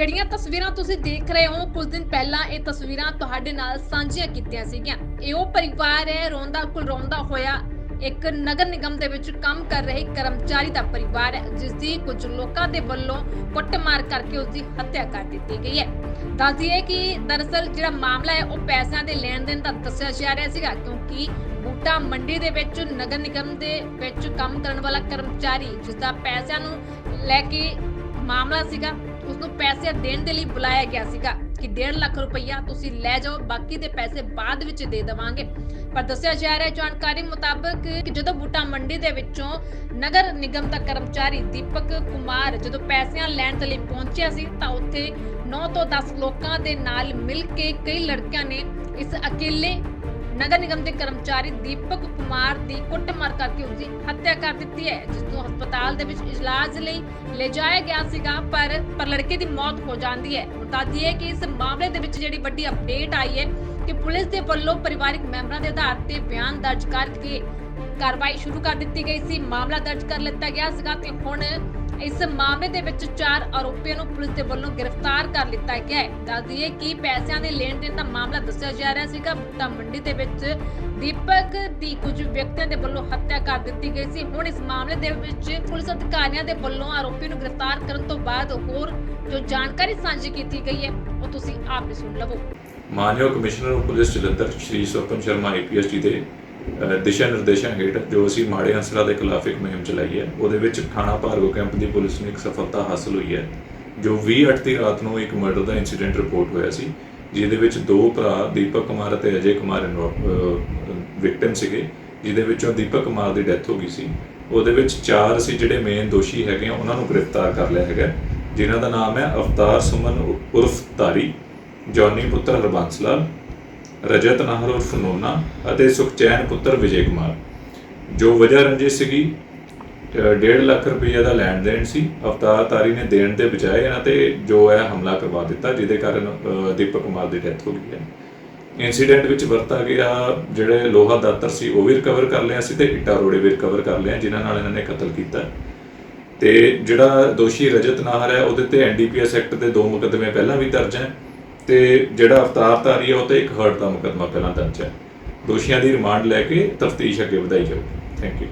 ਜਿਹੜੀਆਂ ਤਸਵੀਰਾਂ ਤੁਸੀਂ ਦੇਖ ਰਹੇ ਹੋ, ਕੁਝ ਦਿਨ ਪਹਿਲਾਂ ਇਹ ਤਸਵੀਰਾਂ ਤੁਹਾਡੇ ਨਾਲ ਸਾਂਝੀਆਂ ਕੀਤੀਆਂ ਸੀਗੀਆਂ। ਇਹ ਉਹ ਪਰਿਵਾਰ ਹੈ, ਰੋਂਦਾ ਕੁਲਰੋਂਦਾ ਹੋਇਆ ਇੱਕ ਨਗਰ ਨਿਗਮ ਦੇ ਵਿੱਚ ਕੰਮ ਕਰ ਰਹੇ ਕਰਮਚਾਰੀ ਦਾ ਪਰਿਵਾਰ ਹੈ ਜਿਸ ਦੀ ਕੁਝ ਲੋਕਾਂ ਦੇ ਵੱਲੋਂ ਕੁੱਟਮਾਰ ਕਰਕੇ ਉਸ ਦੀ ਹੱਤਿਆ ਕਰ ਦਿੱਤੀ ਗਈ ਹੈ। ਦੱਸ ਦਈਏ ਕਿ ਦਰਅਸਲ ਜਿਹੜਾ ਮਾਮਲਾ ਹੈ, ਉਹ ਪੈਸਿਆਂ ਦੇ ਲੈਣ ਦੇਣ ਦਾ ਦੱਸਿਆ ਜਾ ਰਿਹਾ ਸੀਗਾ, ਕਿਉਂਕਿ ਬੂਟਾ ਮੰਡੀ ਦੇ ਵਿੱਚ ਨਗਰ ਨਿਗਮ ਦੇ ਵਿੱਚ ਕੰਮ ਕਰਨ ਵਾਲਾ ਕਰਮਚਾਰੀ ਜਿਸ ਦਾ ਪੈਸਿਆਂ ਨੂੰ ਲੈ ਕੇ ਮਾਮਲਾ ਸੀਗਾ ਉਸ ਨੂੰ ਪੈਸੇ ਦੇਣ ਦੇ ਲਈ ਬੁਲਾਇਆ ਗਿਆ ਸੀਗਾ ਕਿ 1.5 ਲੱਖ ਰੁਪਈਆ ਤੁਸੀਂ ਲੈ ਜਾਓ, ਬਾਕੀ ਦੇ ਪੈਸੇ ਬਾਅਦ ਵਿੱਚ ਦੇ ਦੇਵਾਂਗੇ। ਪਰ ਦੱਸਿਆ ਜਾ ਰਿਹਾ ਜਾਣਕਾਰੀ ਮੁਤਾਬਕ ਕਿ ਜਦੋਂ ਬੂਟਾ ਮੰਡੀ ਦੇ ਵਿੱਚੋਂ ਨਗਰ ਨਿਗਮ ਦਾ ਕਰਮਚਾਰੀ ਦੀਪਕ ਕੁਮਾਰ ਜਦੋਂ ਪੈਸਿਆਂ ਲੈਣ ਦੇ ਲਈ ਪਹੁੰਚਿਆ ਸੀ, ਤਾਂ ਉੱਥੇ 9 ਤੋਂ 10 ਲੋਕਾਂ ਦੇ ਨਾਲ ਮਿਲ ਕੇ ਕਈ ਲੜਕਿਆਂ ਨੇ ਇਸ ਅਕੇਲੇ ਨਗਰ ਨਿਗਮ ਦੇ ਕਰਮਚਾਰੀ ਦੀਪਕ ਕੁਮਾਰ ਦੀ ਕੁੱਟਮਾਰ ਕਰਕੇ ਉਸ ਦੀ ਹੱਤਿਆ ਕਰ ਦਿੱਤੀ ਹੈ, ਜਿਸ ਨੂੰ ਹਸਪਤਾਲ ਦੇ ਵਿੱਚ ਇਲਾਜ ਲਈ ਲਿਜਾਇਆ ਗਿਆ ਸੀਗਾ, ਪਰ ਪਰ ਲੜਕੇ ਦੀ ਮੌਤ ਹੋ ਜਾਂਦੀ ਹੈ। ਹੁਣ ਦਈਏ ਕਿ ਇਸ ਮਾਮਲੇ ਦੇ ਵਿੱਚ ਜਿਹੜੀ ਵੱਡੀ ਅਪਡੇਟ ਆਈ ਹੈ ਕਿ ਪੁਲਿਸ ਦੇ ਵੱਲੋਂ ਪਰਿਵਾਰਕ ਮੈਂਬਰਾਂ ਦੇ ਆਧਾਰ ਤੇ ਬਿਆਨ ਦਰਜ ਕਰਕੇ ਕਾਰਵਾਈ ਸ਼ੁਰੂ ਕਰ ਦਿੱਤੀ ਗਈ ਸੀ। ਮਾਮਲਾ ਦਰਜ ਕਰ ਲਿੱਤਾ ਗਿਆ ਸੀਗਾ ਤੇ ਹੁਣ ਇਸ ਮਾਮਲੇ ਦੇ ਵਿੱਚ ਚਾਰ ਆਰੋਪੀਆਂ ਨੂੰ ਪੁਲਿਸ ਦੇ ਵੱਲੋਂ ਗ੍ਰਿਫਤਾਰ ਕਰ ਲਿੱਤਾ ਗਿਆ ਹੈ। ਦੱਸ ਦਈਏ ਕਿ ਪੈਸਿਆਂ ਦੇ ਲੈਣ ਦੇਣ ਦਾ ਮਾਮਲਾ ਦੱਸਿਆ ਜਾ ਰਿਹਾ ਸੀਗਾ। ਬੁੱਟਾ ਮੰਡੀ ਦੇ ਵਿੱਚ ਦੀਪਕ ਦੀ ਕੁਝ ਵਿਅਕਤੀਆਂ ਦੇ ਵੱਲੋਂ ਹੱਤਿਆ ਕਰ ਦਿੱਤੀ ਗਈ ਸੀ। ਹੁਣ ਇਸ ਮਾਮਲੇ ਦੇ ਵਿੱਚ ਪੁਲਿਸ ਅਧਿਕਾਰੀਆਂ ਦੇ ਵੱਲੋਂ ਆਰੋਪੀ ਨੂੰ ਗ੍ਰਿਫਤਾਰ ਕਰਨ ਤੋਂ ਬਾਅਦ ਹੋਰ ਜੋ ਜਾਣਕਾਰੀ ਸਾਂਝੀ ਕੀਤੀ ਗਈ ਹੈ, ਉਹ ਤੁਸੀਂ ਆਪ ਹੀ ਸੁਣ ਲਵੋ। ਮਾਨਯੋਗ commissioner police Jalandhar Shri Swapan Sharma IPS ਦੇ ਦਿਸ਼ਾ ਨਿਰਦੇਸ਼ਾਂ ਹੇਠ ਜੋ ਅਸੀਂ ਮਾੜੇ ਅੰਸਰਾਂ ਦੇ ਖਿਲਾਫ ਇੱਕ ਮੁਹਿੰਮ ਚਲਾਈ ਹੈ, ਉਹਦੇ ਵਿੱਚ ਥਾਣਾ ਭਾਰਗੋ ਕੈਂਪ ਦੀ ਪੁਲਿਸ ਨੂੰ ਇੱਕ ਸਫਲਤਾ ਹਾਸਲ ਹੋਈ ਹੈ, ਜੋ 20 ਅੱਠ ਦੀ ਰਾਤ ਨੂੰ ਇੱਕ ਮਰਡਰ ਦਾ ਇਨਸੀਡੈਂਟ ਰਿਪੋਰਟ ਹੋਇਆ ਸੀ, ਜਿਹਦੇ ਵਿੱਚ ਦੋ ਭਰਾ, ਦੀਪਕ ਕੁਮਾਰ ਅਤੇ ਅਜੇ ਕੁਮਾਰ ਵਿਕਟਿਮ ਸੀਗੇ, ਜਿਹਦੇ ਵਿੱਚੋਂ ਦੀਪਕ ਕੁਮਾਰ ਦੀ ਡੈਥ ਹੋ ਗਈ ਸੀ। ਉਹਦੇ ਵਿੱਚ ਚਾਰ ਅਸੀਂ ਜਿਹੜੇ ਮੇਨ ਦੋਸ਼ੀ ਹੈਗੇ ਆ, ਉਹਨਾਂ ਨੂੰ ਗ੍ਰਿਫਤਾਰ ਕਰ ਲਿਆ ਹੈਗਾ ਜਿਨ੍ਹਾਂ ਦਾ ਨਾਮ ਹੈ ਅਵਤਾਰ ਸੁਮਨ ਉਰਫ ਤਾਰੀ, ਜੌਨੀ ਪੁੱਤਰ ਹਰਬੰਸ ਲਾਲ ਰਜਤ ਨਾਹਰ ਉਰਫ ਨੋਨਾ ਅਤੇ ਸੁਖਚੈਨ ਪੁੱਤਰ ਵਿਜੇ ਕੁਮਾਰ। ਜੋ ਵਜ੍ਹਾ ਰੰਜਿਸ਼ ਸੀਗੀ 1.5 ਲੱਖ ਰੁਪਏ ਦਾ ਲੈਣ ਦੇਣ ਸੀ। ਅਵਤਾਰ ਤਾਰੀ ਨੇ ਦੇਣ ਦੇ ਬਜਾਏ ਇਹਨਾਂ ਤੇ ਜੋ ਹੈ ਹਮਲਾ ਕਰਵਾ ਦਿੱਤਾ, ਜਿਹਦੇ ਕਾਰਨ ਦੀਪਕ ਕੁਮਾਰ ਦੀ ਡੈਥ ਹੋ ਗਈ ਹੈ। ਇਨਸੀਡੈਂਟ ਵਿੱਚ ਵਰਤਾ ਗਿਆ ਜਿਹੜੇ ਲੋਹਾ ਦਾਤਰ ਸੀ, ਉਹ ਵੀ ਰਿਕਵਰ ਕਰ ਲਿਆ ਸੀ ਤੇ ਇੱਟਾਂ ਰੋੜੇ ਵੀ ਰਿਕਵਰ ਕਰ ਲਿਆ, ਜਿਨ੍ਹਾਂ ਨਾਲ ਇਹਨਾਂ ਨੇ ਕਤਲ ਕੀਤਾ। ਤੇ ਜਿਹੜਾ ਦੋਸ਼ੀ ਰਜਤ ਨਾਹਰ ਹੈ, ਉਹਦੇ ਤੇ ਐਨਡੀਪੀਐਸ ਐਕਟ ਦੇ ਦੋ ਮੁਕਦਮੇ ਪਹਿਲਾਂ ਵੀ ਦਰਜ ਹੈ। ਤੇ ਜਿਹੜਾ ਅਵਤਾਰ ਤਾਰੀ ਹੈ ਉਹ ਤੇ ਇੱਕ ਹਰਟ ਦਾ ਮੁਕੱਦਮਾ ਪਹਿਲਾਂ ਦਰਜ ਹੈ। ਦੋਸ਼ੀਆਂ ਦੀ ਰਿਮਾਂਡ ਲੈ ਕੇ ਤਫਤੀਸ਼ ਅੱਗੇ ਵਧਾਈ ਜਾਊਗੀ। Thank you